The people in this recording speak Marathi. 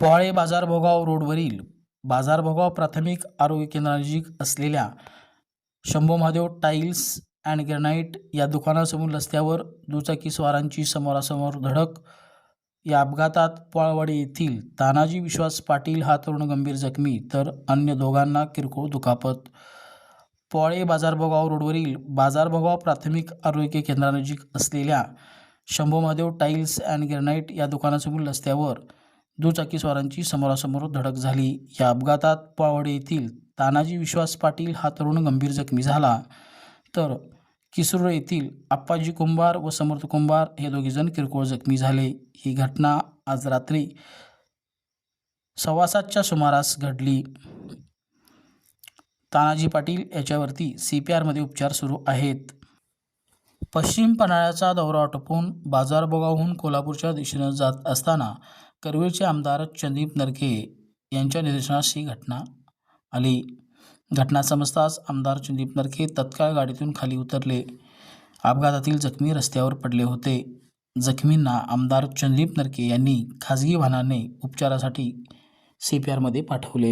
पोहाळे बाजारभोगाव रोडवरील बाजारभोगाव प्राथमिक आरोग्य केंद्रानजीक असलेल्या Shambho Mahadev tiles and granite या दुकानासमोर रस्त्यावर दुचाकीस्वारांची समोरासमोर धडक. या अपघातात पोळवाडी येथील तानाजी विश्वास पाटील हा तरुण गंभीर जखमी तर अन्य दोघांना किरकोळ दुखापत. पोळे बाजारभोगाव रोडवरील बाजारभोगाव प्राथमिक आरोग्य केंद्रानजीक असलेल्या Shambhu Mahadev tiles and granite या दुकानासमोर रस्त्यावर दुचाकीस्वारांची समोरासमोर धडक झाली. या अपघातात पावडे येथील तानाजी विश्वास पाटील हा तरुण गंभीर जखमी झाला. तर किसरूर येथील आप्पाजी कुंभार व समर्थ कुंभार हे दोघेजण किरकोळ जखमी झाले. ही घटना आज रात्री सव्वा सातच्या सुमारास घडली. तानाजी पाटील याच्यावरती सी पी आरमध्ये उपचार सुरू आहेत. पश्चिम पन्हाळ्याचा दौरा आटोपून बाजारभोगाहून कोल्हापूरच्या दिशेनं जात असताना करवीरचे आमदार चंदीप नरके यांच्या निदर्शनास ही घटना आली. घटना समजताच आमदार चंदीप नरके तत्काळ गाडीतून खाली उतरले. अपघातातील जखमी रस्त्यावर पडले होते. जखमींना आमदार चंदीप नरके यांनी खाजगी वाहनाने उपचारासाठी सी पी आरमध्ये पाठवले.